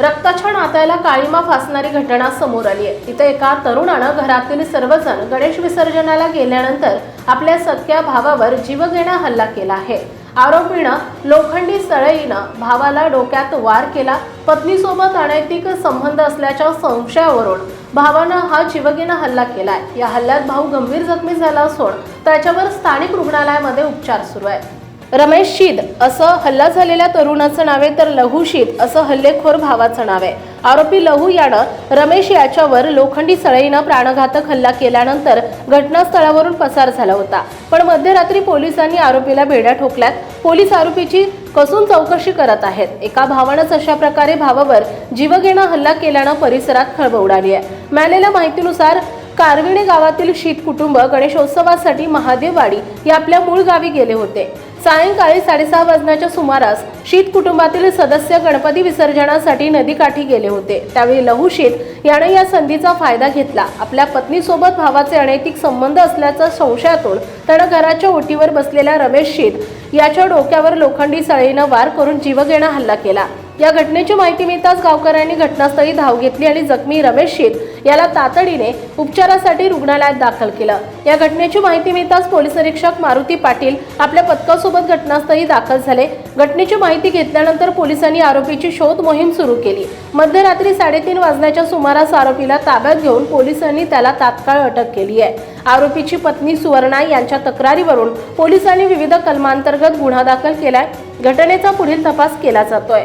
रक्ताच्या नात्याला काळीमा फासणारी घटना समोर आली आहे. इथं एका तरुणानं घरातील सर्वजण गणेश विसर्जनाला गेल्यानंतर आपल्या सख्या भावावर जीवघेणा हल्ला केला आहे. आरोपीनं लोखंडी सळईनं भावाला डोक्यात वार केला. पत्नीसोबत अनैतिक संबंध असल्याच्या संशयावरून भावानं हा जीवघेणा हल्ला केलाय. या हल्ल्यात भाऊ गंभीर जखमी झाला असून त्याच्यावर स्थानिक रुग्णालयामध्ये उपचार सुरू आहे रमेश शीद असं हल्ला झालेल्या तरुणाचं नाव आहे तर लहू शीद असं हल्लेखोर भावाचं नाव. आहे आरोपी लहू यानं रमेश याच्यावर लोखंडी सळईनं प्राणघातक हल्ला केल्यानंतर घटनास्थळावरून पसार झाला होता. पण मध्यरात्री पोलिसांनी आरोपीला भेड्या ठोकल्यात. पोलीस आरोपीची कसून चौकशी करत आहेत. एका भावानंच अशा प्रकारे भावावर जीवघेणा हल्ला केल्यानं परिसरात खळबळ उडाली आहे मिळालेल्या माहितीनुसार कारविणे गावातील शीत कुटुंब गणेशोत्सवासाठी महादेववाडी या आपल्या मूळ गावी गेले होते. सायंकाळी साडेसहा वाजण्याच्या सुमारास शीत कुटुंबातील सदस्य गणपती विसर्जनासाठी नदीकाठी गेले होते. त्यावेळी लहू शीत यानं या संधीचा फायदा घेतला. आपल्या पत्नीसोबत भावाचे अनैतिक संबंध असल्याचा संशयातून त्यानं घराच्या ओटीवर बसलेल्या रमेश शीत याच्या डोक्यावर लोखंडी सळीनं वार करून जीवघेणा हल्ला केला. या घटनेची माहिती मिळताच गावकऱ्यांनी घटनास्थळी धाव घेतली आणि जखमी रमेश शेत याला तातडीने उपचारासाठी रुग्णालयात दाखल केलं. या घटनेची माहिती मिळताच पोलीस निरीक्षक मारुती पाटील आपल्या पथकासोबत घटनास्थळी दाखल झाले. घटनेची माहिती घेतल्यानंतर पोलिसांनी आरोपीची शोध मोहीम सुरू केली. मध्यरात्री साडेतीन वाजण्याच्या सुमारास आरोपीला ताब्यात घेऊन पोलिसांनी त्याला तात्काळ अटक केली आहे. आरोपीची पत्नी सुवर्णा यांच्या तक्रारीवरून पोलिसांनी विविध कलमांतर्गत गुन्हा दाखल केलाय. घटनेचा पुढील तपास केला जातोय.